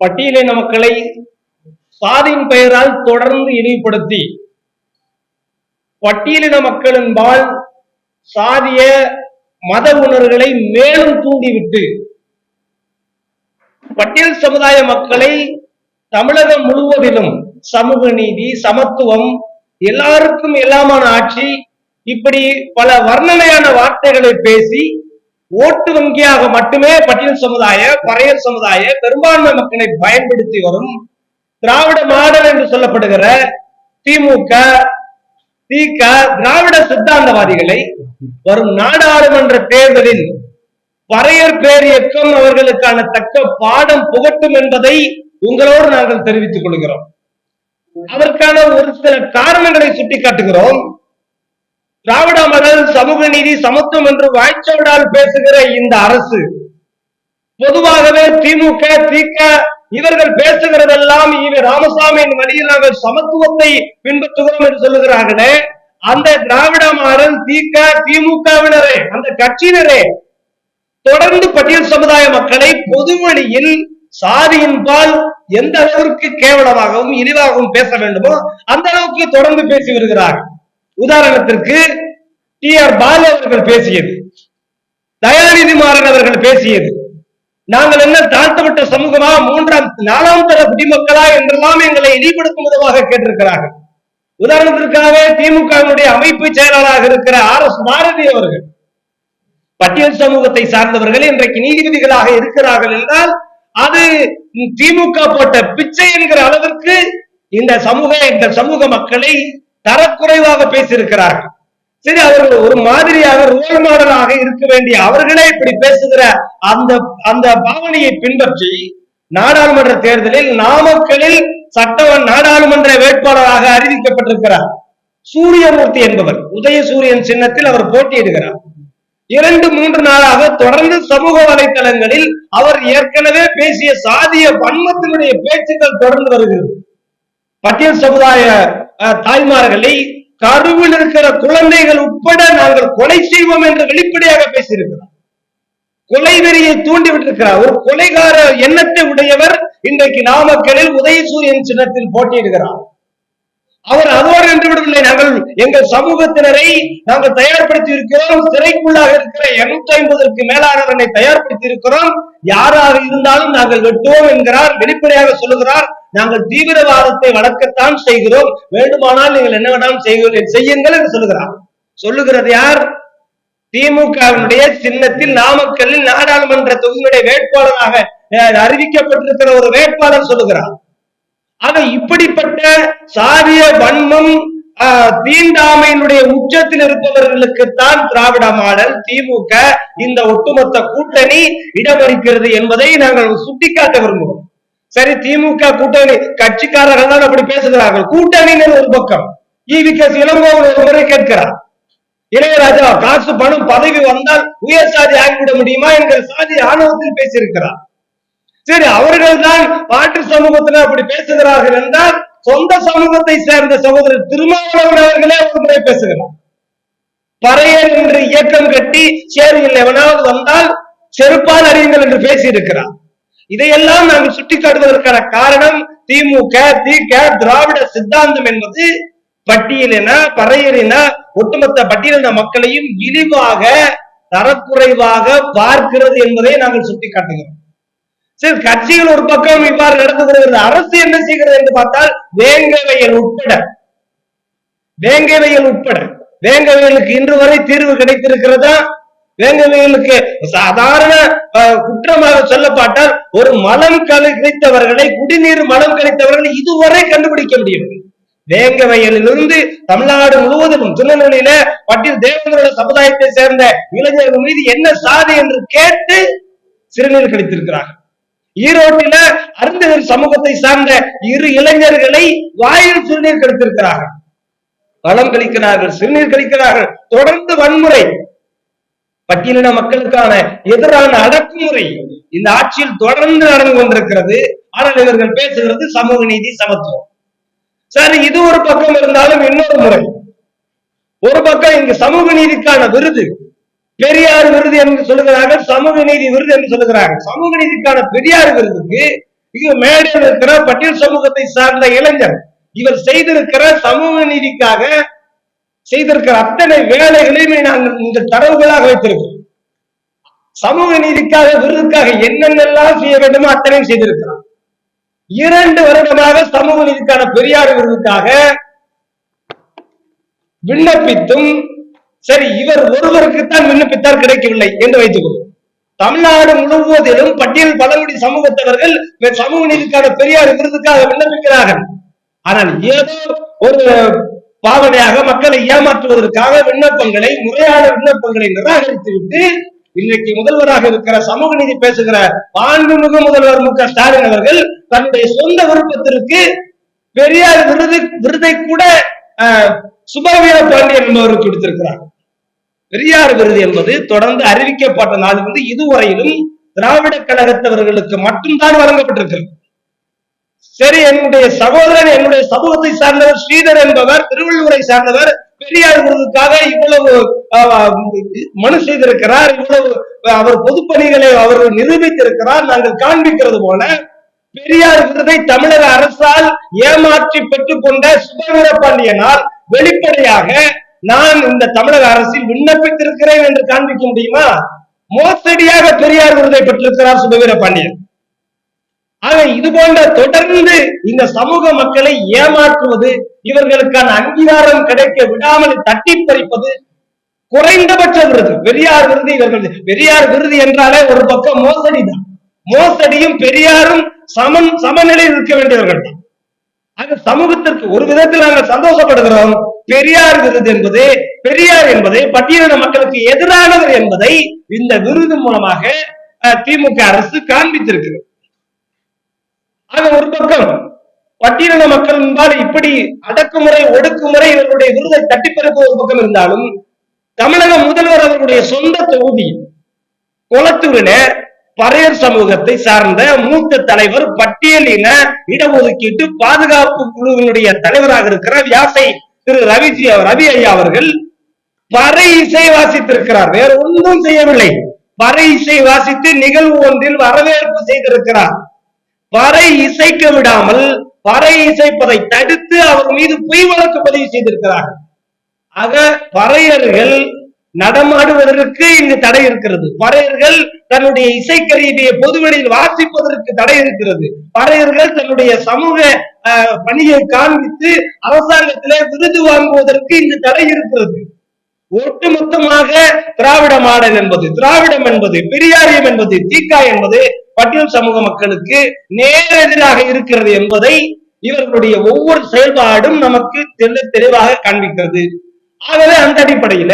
பட்டியலின மக்களை சாதியின் பெயரால் தொடர்ந்து இழிவுபடுத்தி பட்டியலின மக்களின்பால் சாதிய மத உணர்வுகளை மேலும் தூண்டிவிட்டு பட்டியல் சமுதாய மக்களை தமிழகம் முழுவதிலும் சமூக நீதி சமத்துவம் எல்லாருக்கும் எல்லாமான ஆட்சி இப்படி பல வர்ணனையான வார்த்தைகளை பேசி ஓட்டு வங்கியாக மட்டுமே பட்டியல் சமுதாய பறையர் சமுதாய பெரும்பான்மை மக்களை பயன்படுத்தி வரும் திராவிட மாடல் என்று சொல்லப்படுகிற திமுக திக திராவிட சித்தாந்தவாதிகளை வரும் நாடாளுமன்ற தேர்தலில் பறையர் பேரியக்கம் அவர்களுக்கான தக்க பாடம் புகட்டும் என்பதை உங்களோடு நாங்கள் தெரிவித்துக் கொள்கிறோம். அதற்கான ஒரு சில காரணங்களை சுட்டிக்காட்டுகிறோம். திராவிட மடல் சமூக நீதி சமத்துவம் என்று வாய்ச்சவடால் பேசுகிற இந்த அரசு பொதுவாகவே திமுக திக இவர்கள் பேசுகிறதெல்லாம் இவர் ராமசாமியின் வழியில் நாங்கள் சமத்துவத்தை பின்பற்றுகிறோம் என்று சொல்லுகிறார்களே அந்த திராவிட மாடல் திக திமுகவினரே அந்த கட்சியினரே தொடர்ந்து பட்டியல் சமுதாய மக்களை பொது வழியில் சாதியின் பால் எந்த அளவிற்கு கேவலமாகவும் இழிவாகவும் பேச வேண்டுமோ அந்த அளவுக்கு தொடர்ந்து பேசி வருகிறார்கள். உதாரணத்திற்கு டி ஆர் பாலு அவர்கள் பேசியது. தயாநிதி மாறன் அவர்கள் பேசியது. நாங்கள் என்ன தாழ்த்தப்பட்ட சமூகமா மூன்றாம் நாலாம் தர குடிமக்களா என்றெல்லாம் எங்களை இழிபடுத்தும் விதமாக கேட்டிருக்கிறார்கள். உதாரணத்திற்காக திமுகவினுடைய அமைப்பு செயலாளராக இருக்கிற ஆர் எஸ் பாரதி அவர்கள் பட்டியல் சமூகத்தை சார்ந்தவர்கள் இன்றைக்கு நீதிபதிகளாக இருக்கிறார்கள் என்றால் அது திமுக போட்ட பிச்சை என்கிற அளவிற்கு இந்த சமூக இந்த சமூக மக்களை தரக்குறைவாக பேசியிருக்கிறார்கள் சரி அவர்கள் ஒரு மாதிரியாக ரோல் மாடலாக இருக்க வேண்டிய அவர்களே இப்படி பேசுகிற அந்த அந்த பாவனையை பின்பற்றி நாடாளுமன்ற தேர்தலில் நாமக்கலில் சட்ட நாடாளுமன்ற வேட்பாளராக அறிவிக்கப்பட்டிருக்கிறார். சூரியமூர்த்தி என்பவர் உதயசூரியன் சின்னத்தில் அவர் போட்டியிடுகிறார். இரண்டு மூன்று நாளாக தொடர்ந்து சமூக வலைத்தளங்களில் அவர் ஏற்கனவே பேசிய சாதிய வன்மத்தினுடைய பேச்சுக்கள் தொடர்ந்து வருகிறது. பட்டியல் சமுதாய தாய்மார்களை கருவில் இருக்கிற குழந்தைகள் உட்பட நாங்கள் கொலை செய்வோம் என்று வெளிப்படையாக பேசியிருக்கிறார். கொலை வெறியை தூண்டி விட்டிருக்கிறார். ஒரு கொலைகார எண்ணத்தை உடையவர் இன்றைக்கு நாமக்கலில் உதயசூரியன் சின்னத்தில் போட்டியிடுகிறார். அவர் அதோடு நின்று விடவில்லை. நாங்கள் எங்கள் சமூகத்தினரை நாங்கள் தயார்படுத்தி இருக்கிறோம் சிறைக்குள்ளாக இருக்கிற இருநூத்தி ஐம்பதற்கு மேலானவனை தயார்படுத்தி இருக்கிறோம் யாராக இருந்தாலும் நாங்கள் வெட்டுவோம் என்கிறார். வெளிப்படையாக சொல்லுகிறார். நாங்கள் தீவிரவாதத்தை வளர்க்கத்தான் செய்கிறோம். வேண்டுமானால் நீங்கள் என்ன வேணாலும் செய்கிறீர்கள் செய்யுங்கள் என்று சொல்லுகிறார். சொல்லுகிறது யார்? திமுகவினுடைய சின்னத்தில் நாமக்கல்லில் நாடாளுமன்ற தொகுதியுடைய வேட்பாளராக அஹ், அறிவிக்கப்பட்டிருக்கிற ஒரு வேட்பாளர் சொல்லுகிறார். ஆக இப்படிப்பட்ட சாதிய வன்மம் ஆஹ், தீண்டாமையினுடைய உச்சத்தில் இருப்பவர்களுக்குத்தான் திராவிட மாடல் திமுக இந்த ஒட்டுமொத்த கூட்டணி இடமளிக்கிறது என்பதை நாங்கள் சுட்டிக்காட்ட விரும்புகிறோம். சரி திமுக கூட்டணி கட்சிக்காரர்கள் தான் அப்படி பேசுகிறார்கள். கூட்டணின்னு ஒரு பக்கம். ஈவி இளங்கோவன் ஒரு முறை கேட்கிறார். இளையராஜா காசு பணம் பதவி வந்தால் உயர் சாதி ஆகிவிட முடியுமா என்கிற சாதி ஆணவத்தில் பேசியிருக்கிறார். சரி அவர்கள் தான் மாற்று சமூகத்துல அப்படி பேசுகிறார்கள் என்றால் சொந்த சமூகத்தை சேர்ந்த சகோதரர் திருமாவளவன் அவர்களே ஒரு முறை பேசுகிறார். பறையர் என்று இயக்கம் கட்டி சேரியில் எவனாவது வந்தால் செருப்பால் அறியுங்கள் என்று பேசியிருக்கிறார். இதையெல்லாம் நாங்கள் சுட்டிக்காட்டுவதற்கான காரணம் திமுக திக திராவிட சித்தாந்தம் என்பது பட்டியலின பறையரின ஒட்டுமொத்த பட்டியலின மக்களையும் இழிவாக தரக்குறைவாக பார்க்கிறது என்பதை நாங்கள் சுட்டிக்காட்டுகிறோம். சரி கட்சிகள் ஒரு பக்கம் இவ்வாறு நடந்து வருகிறது. அரசு என்ன செய்கிறது என்று பார்த்தால் வேங்கவையல் உட்பட. வேங்கவையல் உட்பட. வேங்கவையலுக்கு இன்று வரை தீர்வு கிடைத்திருக்கிறதா? வேங்கவையலுக்கு சாதாரண குற்றமாக சொல்லப்பட்டால் ஒரு மலம் கழித்தவர்களை குடிநீர் மலம் கழித்தவர்களை இதுவரை கண்டுபிடிக்க முடியவில்லை. வேங்கவயலிலிருந்து தமிழ்நாடு முழுவதிலும் திருநெல்வேலியில பட்டியல் தேவேந்திர சமுதாயத்தை சேர்ந்த இளைஞர்கள் மீது என்ன சாதி என்று கேட்டு சிறுநீர் கழித்திருக்கிறார்கள். ஈரோட்டில அருந்தகர் சமூகத்தை சார்ந்த இரு இளைஞர்களை வாயில் சிறுநீர் கழித்திருக்கிறார்கள் பலம் கழிக்கிறார்கள் சிறுநீர் கழிக்கிறார்கள். தொடர்ந்து வன்முறை. பட்டியலின மக்களுக்கான எதிரான அடக்குமுறை இந்த ஆட்சியில் தொடர்ந்து நடந்து கொண்டிருக்கிறது. ஆனால் இவர்கள் பேசுகிறது சமூக நீதி சமத்துவம். சரி இது ஒரு பக்கம் இருந்தாலும் இன்னொரு முறை. ஒரு பக்கம் இங்கு சமூக நீதிக்கான விருது. பெரியார் விருது என்று சொல்லுகிறார்கள் சமூக நீதி விருது என்று சொல்லுகிறார்கள். சமூக நீதிக்கான பெரியார் விருதுக்கு இங்க மேடையில் இருக்கிற பட்டியல் சமூகத்தை சார்ந்த இளைஞர் இவர் செய்திருக்கிற சமூக நீதிக்காக செய்திருக்கிற அத்தனை வேலைகளையுமே நாங்கள் இந்த தரவுகளாக வைத்திருக்கிறோம். சமூக நீதிக்காக விருதுக்காக என்னென்னலாம் செய்ய வேண்டுமோ அத்தனையும் செய்திருக்கிறார். இரண்டு வருடமாக சமூக நீதிக்கான பெரியார் விருதுக்காக விண்ணப்பித்தும் சரி இவர் ஒருவருக்குத்தான் விண்ணப்பித்தார் கிடைக்கவில்லை என்று வைத்துக்கொள்வோம். தமிழ்நாடு முழுவதிலும் பட்டியல் பழங்குடி சமூகத்தவர்கள் சமூக நீதிக்கான பெரியார் விருதுக்காக விண்ணப்பிக்கிறார்கள். ஆனால் ஏதோ ஒரு பாவனையாக மக்களை ஏமாற்றுவதற்காக விண்ணப்பங்களை முறையான விண்ணப்பங்களை நிராகரித்துவிட்டு இன்றைக்கு முதல்வராக இருக்கிற சமூக நீதி பேசுகிற மாண்புமிகு முதல்வர் மு க ஸ்டாலின் அவர்கள் தன்னுடைய சொந்த விருப்பத்திற்கு பெரியார் விருது விருதை கூட சுபவீர பாண்டியன் என்பவருக்கு கொடுத்திருக்கிறார். பெரியார் விருது என்பது தொடர்ந்து அறிவிக்கப்பட்ட நாள் வந்து இதுவரையிலும் திராவிட கழகத்தவர்களுக்கு மட்டும்தான் வழங்கப்பட்டிருக்கிறது. சரி என்னுடைய சகோதரன் என்னுடைய சமூகத்தை சார்ந்தவர் ஸ்ரீதர் என்பவர் திருவள்ளுவரை சார்ந்தவர் பெரியார் விருதுக்காக இவ்வளவு மனு செய்திருக்கிறார் இவ்வளவு அவர் பொதுப்பணிகளை அவர் நிரூபித்திருக்கிறார் நாங்கள் காண்பிக்கிறது போல பெரியார் விருதை தமிழக அரசால் ஏமாற்றி பெற்றுக் கொண்ட சுபவீர பாண்டியனால் வெளிப்படையாக நான் இந்த தமிழக அரசில் விண்ணப்பித்திருக்கிறேன் என்று காண்பிக்க முடியுமா? மோசடியாக பெரியார் விருதை பெற்றிருக்கிறார் சுபவீர பாண்டியன். ஆக இது போன்ற தொடர்ந்து இந்த சமூக மக்களை ஏமாற்றுவது இவர்களுக்கான அங்கீகாரம் கிடைக்க விடாமல் தட்டி பறிப்பது குறைந்தபட்ச விருது. பெரியார் விருது இவர்கள் பெரியார் விருது என்றாலே ஒரு பக்கம் மோசடி தான் மோசடியும் பெரியாரும் சமன் சமநிலையில் இருக்க வேண்டியவர்கள் தான் அது சமூகத்திற்கு ஒரு விதத்தில் நாங்கள் சந்தோஷப்படுகிறோம். பெரியார் விருது என்பது பெரியார் என்பது பட்டியலின மக்களுக்கு எதிரானவர் என்பதை இந்த விருது மூலமாக திமுக அரசு காண்பித்திருக்கிறது. ஆக ஒரு பக்கம் பட்டியலின மக்கள் என்பால் இப்படி அடக்குமுறை ஒடுக்குமுறை இவர்களுடைய விருதை தட்டிப்பறிப்பு ஒரு பக்கம் இருந்தாலும் தமிழக முதல்வர் அவர்களுடைய சொந்த தொகுதி குளத்தூரில் பறையர் சமூகத்தை சார்ந்த மூத்த தலைவர் பட்டியலின இடஒதுக்கீட்டு பாதுகாப்பு குழுவினுடைய தலைவராக இருக்கிற வியாசை திரு ரவிஜி ரவி ஐயா அவர்கள் பறை இசை வாசித்திருக்கிறார். வேற ஒன்றும் செய்யவில்லை. பறை இசை வாசித்து நிகழ்வு ஒன்றில் வரவேற்பு செய்திருக்கிறார். பறை இசைக்க விடாமல் பறை இசைப்பதை தடுத்து அவர் மீது பொய் வழக்கு பதிவு செய்திருக்கிறார். ஆக பறையர்கள் நடமாடுவதற்கு இங்கு தடை இருக்கிறது. பறையர்கள் தன்னுடைய இசைக்கருவியை பொதுவெளியில் வாசிப்பதற்கு தடை இருக்கிறது. பறையர்கள் தன்னுடைய சமூக பணியை காண்பித்து அரசாங்கத்திலே விருது வாங்குவதற்கு இங்கு தடை இருக்கிறது. ஒட்டுமொத்தமாக திராவிட மாடல் என்பது திராவிடம் என்பது பெரியாரியம் என்பது தீக்கா என்பது பட்டியல் சமூக மக்களுக்கு நேரெதிராக இருக்கிறது என்பதை இவர்களுடைய ஒவ்வொரு செயல்பாடும் நமக்கு தெல்ல தெளிவாக காண்பிக்கிறது. ஆகவே அந்த அடிப்படையில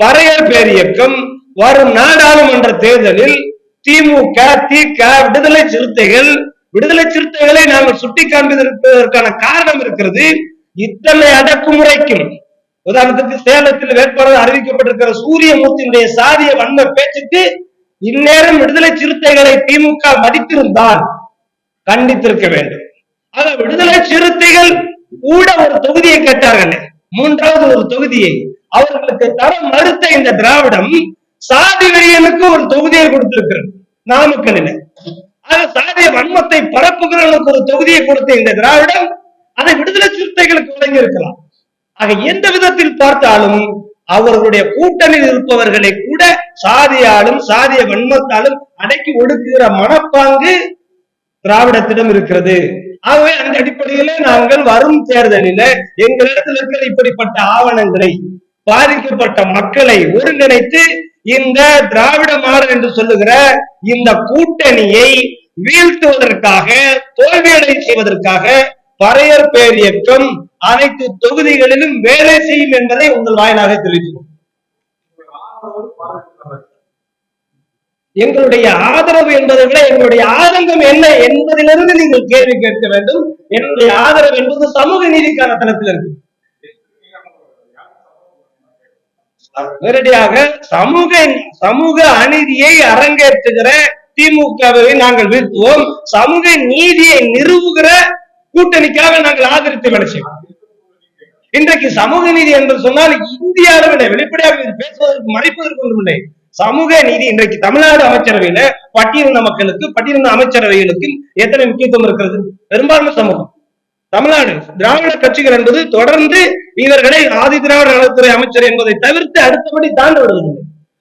பறையர் பேரியக்கம் வரும் நாடாளுமன்ற தேர்தலில் திமுக திக விடுதலை சிறுத்தைகள் விடுதலை சிறுத்தைகளை நாங்கள் சுட்டி காண்பதற்கான காரணம் இருக்கிறது. இத்தனை அடக்குமுறைக்கும் உதாரணத்துக்கு சேலத்தில் வேட்பாளர் அறிவிக்கப்பட்டிருக்கிற சூரியமூர்த்தியினுடைய சாதிய வன்ம பேச்சுக்கு இந்நேரம் விடுதலை சிறுத்தைகளை திமுக மதித்திருந்தால் கண்டித்திருக்க வேண்டும். ஆக விடுதலை சிறுத்தைகள் கூட ஒரு தொகுதியை கேட்டார்கள். மூன்றாவது ஒரு தொகுதியை அவர்களுக்கு தர மறுத்த இந்த திராவிடம் சாதி வெறியனுக்கு ஒரு தொகுதியை கொடுத்திருக்கிறது நாமக்கல்ல சாதிய வன்மத்தை பரப்புகிறவனுக்கு ஒரு தொகுதியை கொடுத்த இந்த திராவிடம் அதை விடுதலை சிறுத்தைகளுக்கு வழங்கி இருக்கலாம் ஆக எந்த விதத்தில் பார்த்தாலும் அவர்களுடைய கூட்டணியில் இருப்பவர்களை கூட சாதியாலும் சாதிய வன்மத்தாலும் அடக்கி ஒடுக்குகிற மனப்பாங்கு திராவிடத்திடம் இருக்கிறது. ஆகவே அந்த அடிப்படையில நாங்கள் வரும் தேர்தலில எங்களிடத்தில் இருக்கிற இப்படிப்பட்ட ஆவணங்களை பாதிக்கப்பட்ட மக்களை ஒருங்கிணைத்து இந்த திராவிட மாடல் என்று சொல்லுகிற இந்த கூட்டணியை வீழ்த்துவதற்காக தோல்வியடை செய்வதற்காக பறையர் பேர் இயக்கம் அனைத்து தொகுதிகளிலும் வேலை செய்யும் என்பதை உங்கள் வாயிலாக தெரிவித்துள்ளோம் எங்களுடைய ஆதரவு என்பதை விட எங்களுடைய ஆதங்கம் என்ன என்பதிலிருந்து நீங்கள் கேள்வி கேட்க வேண்டும். என்னுடைய ஆதரவு என்பது சமூக நீதிக்கான தளத்தில் இருக்கு நேரடியாக சமூக சமூக அநீதியை அரங்கேற்றுகிற திமுகவை நாங்கள் வீழ்த்துவோம். சமூக நீதியை நிறுவுகிற கூட்டணிக்காக நாங்கள் ஆதரித்து வேலை செய்வோம். இன்றைக்கு சமூக நீதி என்று சொன்னால் இந்திய அளவில் வெளிப்படையாக பேசுவதற்கு மறைப்பதற்கு ஒன்றுமில்லை சமூக நீதி இன்றைக்கு தமிழ்நாடு அமைச்சரவையில பட்டியலின மக்களுக்கு பட்டியலின அமைச்சரவைகளுக்கு எத்தனை முக்கியத்துவம் இருக்கிறது? பெரும்பான்மை சமூகம். தமிழ்நாடு திராவிட கட்சிகள் என்பது தொடர்ந்து இவர்களை ஆதி திராவிட நலத்துறை அமைச்சர் என்பதை தவிர்த்து அடுத்தபடி தாண்டி வருகிறது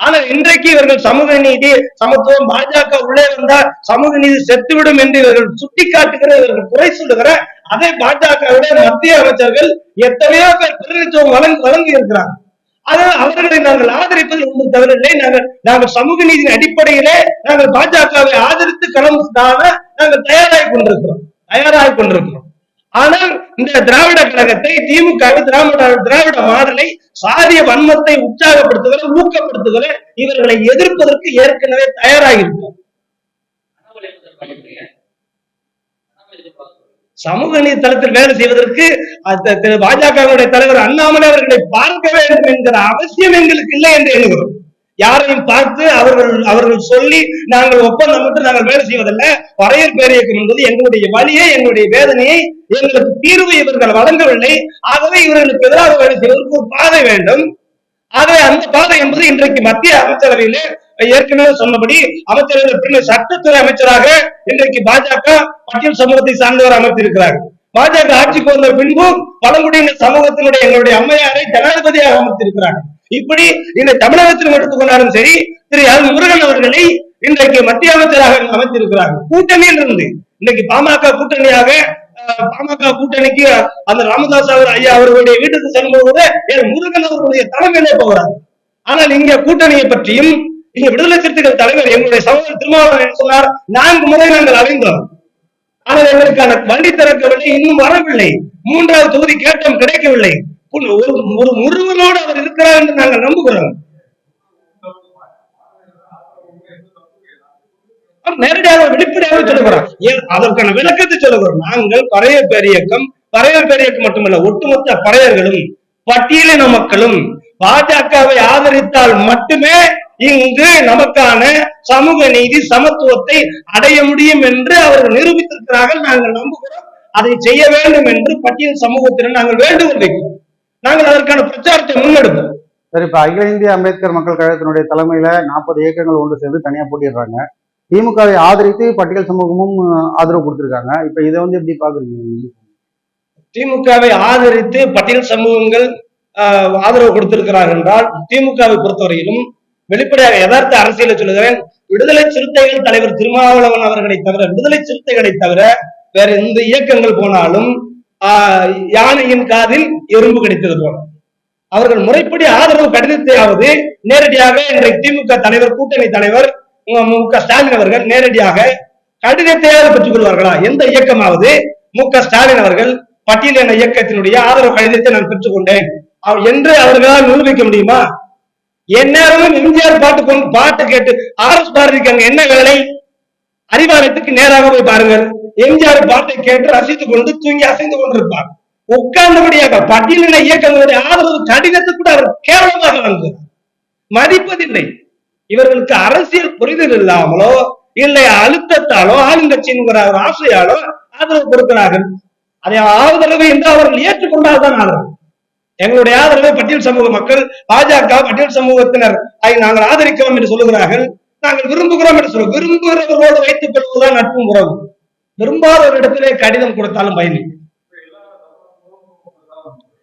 ஆனால் இன்றைக்கு இவர்கள் சமூக நீதி சமத்துவம் பாஜக உள்ளே வந்தால் சமூக நீதி செத்துவிடும் என்று இவர்கள் சுட்டிக்காட்டுகிற இவர்கள் குறை சொல்லுகிற அதே பாஜகவுடைய மத்திய அமைச்சர்கள் எத்தனையோ பேர் பிரதிநிதித்துவம் வழங்கி வழங்கி இருக்கிறார் ஆனால் அவர்களை நாங்கள் ஆதரிப்பதில் ஒன்று தவறில்லை நாங்கள் நாங்கள் சமூக நீதியின் அடிப்படையிலே நாங்கள் பாஜகவை ஆதரித்து களம் நாங்கள் தயாராகி கொண்டிருக்கிறோம். தயாராகி கொண்டிருக்கிறோம். ஆனால் இந்த திராவிட கழகத்தை திமுக திராவிட திராவிட மாடலை சாதிய வன்மத்தை உற்சாகப்படுத்துகிற ஊக்கப்படுத்துகிற இவர்களை எதிர்ப்பதற்கு ஏற்கனவே தயாராகிருக்கும் சமூக நீதி தளத்தில் வேலை செய்வதற்கு பாஜகவுடைய தலைவர் அண்ணாமலை அவர்களை பார்க்க வேண்டும் என்கிற அவசியம் எங்களுக்கு இல்லை என்று எண்ணுகிறோம். யாரையும் பார்த்து அவர்கள் அவர்கள் சொல்லி நாங்கள் ஒப்பந்தமிட்டு நாங்கள் வேலை செய்வதல்ல. வரையர் பேரியக்கம் என்பது எங்களுடைய வழியை எங்களுடைய வேதனையை எங்களுக்கு தீர்வு இவர்கள் வழங்கவில்லை. ஆகவே இவர்களுக்கு எதிராக வேலை செய்வதற்கு ஒரு பாதை வேண்டும். ஆகவே அந்த பாதை என்பது இன்றைக்கு மத்திய அமைச்சரவையிலே ஏற்கனவே சொன்னபடி அமைச்சரவையில் பின்னர் சட்டத்துறை அமைச்சராக இன்றைக்கு பாஜக பட்டியல் சமூகத்தை சார்ந்தவர் அமைத்திருக்கிறார் பாஜக ஆட்சிக்கு வந்த பின்பு பழங்குடியின சமூகத்தினுடைய எங்களுடைய அம்மையாரை ஜனாதிபதியாக அமைத்திருக்கிறார்கள் இப்படி இந்த தமிழகத்தில் எடுத்துக்கொண்டாலும் சரி திரு எல் முருகன் அவர்களை இன்றைக்கு மத்திய அமைச்சராக அமைத்திருக்கிறார்கள். கூட்டணியில் இருந்து இன்னைக்கு பாமக கூட்டணியாக பாமக கூட்டணிக்கு அந்த ராமதாஸ் அவர் ஐயா அவர்களுடைய வீட்டுக்கு செல்லும்போது போது முருகன் அவர்களுடைய தலைமையிலே போகிறார்? ஆனால் இங்க கூட்டணியை பற்றியும் இங்க விடுதலை சிறுத்தைகள் தலைவர் எங்களுடைய சகோதரர் திருமாவளவன் சொன்னார்? நான்கு முறை நாங்கள் அறிந்தோம் ஆனால் எங்களுக்கான வண்டி திறக்கவில்லை இன்னும் வரவில்லை. மூன்றாவது தொகுதி கேட்டம் கிடைக்கவில்லை. ஒரு ஒரு முருகனோடு அவர் இருக்கிறார் என்று நாங்கள் நம்புகிறோம். நேரடியாக வெளிப்படையாக சொல்லுகிறோம். ஏன்? அதற்கான விளக்கத்தை சொல்லுகிறோம். நாங்கள் பறைய பேரியக்கம் பறைய பேரியக்கம் மட்டுமல்ல ஒட்டுமொத்த பறையர்களும் பட்டியலின மக்களும் பாஜகவை ஆதரித்தால் மட்டுமே இங்கு நமக்கான சமூக நீதி சமத்துவத்தை அடைய முடியும் என்று அவர்கள் நிரூபித்திருக்கிறார்கள். நாங்கள் நம்புகிறோம். அதை செய்ய வேண்டும் என்று பட்டியல் சமூகத்தினர் நாங்கள் வேண்டுகோள் வைக்கிறோம். நாங்கள் அதற்கான பிரச்சாரத்தை முன்னெடுப்போம். சரி இப்ப அகில இந்திய அம்பேத்கர் மக்கள் கழகத்தினுடைய தலைமையில நாற்பது இயக்கங்கள் ஒன்று சேர்ந்து தனியா போட்டிடுறாங்க. திமுகவை ஆதரித்து பட்டியல் சமூகமும் ஆதரவு கொடுத்திருக்காங்க. இப்ப இதை வந்து எப்படி பாக்குறீங்க திமுகவை ஆதரித்து பட்டியல் சமூகங்கள் ஆதரவு கொடுத்திருக்கிறார்கள் என்றால் திமுகவை பொறுத்தவரையிலும் வெளிப்படையாக யதார்த்த அரசியலை சொல்லுகிறேன். விடுதலை சிறுத்தைகள் தலைவர் திருமாவளவன் அவர்களை தவிர விடுதலை சிறுத்தைகளை தவிர வேற எந்த இயக்கங்கள் போனாலும் யானையின் காதில் எறும்பு கிடைத்தது போல. அவர்கள் முறைப்படி ஆதரவு கடிதத்தையாவது நேரடியாக இன்றைக்கு திமுக தலைவர் கூட்டணி தலைவர் மு- க ஸ்டாலின் அவர்கள் நேரடியாக கடிதத்தையாவது பெற்றுக் கொள்வார்களா? எந்த இயக்கமாவது மு க ஸ்டாலின் அவர்கள் பட்டியலின இயக்கத்தினுடைய ஆதரவு கடிதத்தை நான் பெற்றுக்கொண்டேன் அவ- என்று அவர்களால் நிரூபிக்க முடியுமா? எந்நேரமும் எம்ஜிஆர் பாட்டு பாட்டு கேட்டு ஆர் எஸ் பாரதிக்கு அங்க என்ன வேலை? அறிவாலயத்துக்கு நேராக போய் பாருங்கள். எம்ஜிஆர் பாட்டை கேட்டு ரசித்துக் கொண்டு தூங்கி அசைந்து கொண்டிருப்பார். உட்கார்ந்தபடியாக பட்டியலின இயக்கங்களுடைய ஆதரவு கடிதத்தை கூட அவர் கேவலமாக வந்தது. மதிப்பதில்லை. இவர்களுக்கு அரசியல் புரிதல் இல்லாமலோ இல்லை அழுத்தத்தாலோ ஆளுங்கட்சிங்கிற ஒரு ஆசையாலோ ஆதரவு கொடுக்கிறார்கள். அதை ஆதரவு என்று அவர்கள் ஏற்றுக்கொண்டால்தான் ஆதரவு. எங்களுடைய ஆதரவை பட்டியல் சமூக மக்கள் பாஜக பட்டியல் சமூகத்தினர் அதை நாங்கள் ஆதரிக்கிறோம் என்று சொல்லுகிறார்கள். நாங்கள் விரும்புகிறோம் என்று சொல்ல விரும்புகிறவர்களோடு வைத்துக் கொள்வதுதான் நட்பும் உறவு விரும்பாத ஒரு இடத்திலே கடிதம் கொடுத்தாலும் பயனில்லை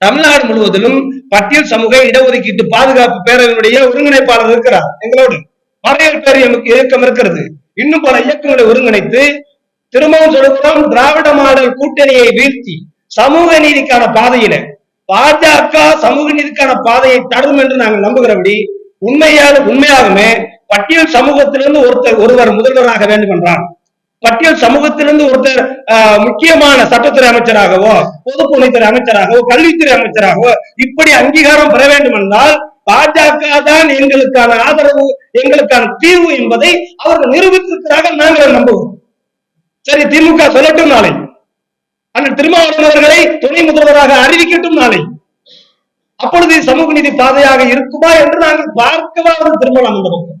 தமிழ்நாடு முழுவதிலும் பட்டியல் சமூக இடஒதுக்கீட்டு பாதுகாப்பு பேரவையினுடைய ஒருங்கிணைப்பாளர் இருக்கிறார். எங்களோடு. மறையல் பேரியமுக்கு இயக்கம் இருக்கிறது. இன்னும் பல இயக்கங்களை ஒருங்கிணைத்து திரும்பவும் சொல்லுகிறோம் திராவிட மாடல் கூட்டணியை வீழ்த்தி சமூக நீதிக்கான பாதையில பாஜக சமூக நீதிக்கான பாதையை தரும் என்று நாங்கள் நம்புகிறபடி உண்மையாக உண்மையாகவே பட்டியல் சமூகத்திலிருந்து ஒருத்தர் ஒருவர் முதல்வராக வேண்டும் என்றார் பட்டியல் சமூகத்திலிருந்து ஒருத்தர் ஆஹ், முக்கியமான சட்டத்துறை அமைச்சராகவோ பொதுப்பணித்துறை அமைச்சராகவோ கல்வித்துறை அமைச்சராகவோ இப்படி அங்கீகாரம் பெற வேண்டும் என்றால் பாஜக தான் எங்களுக்கான ஆதரவு எங்களுக்கான தீர்வு என்பதை அவர்கள் நிரூபித்திருக்கிறார்கள் நாங்கள் நம்புவோம் சரி திமுக சொல்லட்டும் நாளை. அண்ணன் திருமாவளவன் அவர்களை துணை முதல்வராக அறிவிக்கட்டும் நாளை. அப்பொழுது சமூக நீதி பாதையாக இருக்குமா என்று நாங்கள் பார்க்கவா திரும்பலாம் அந்த பக்கம்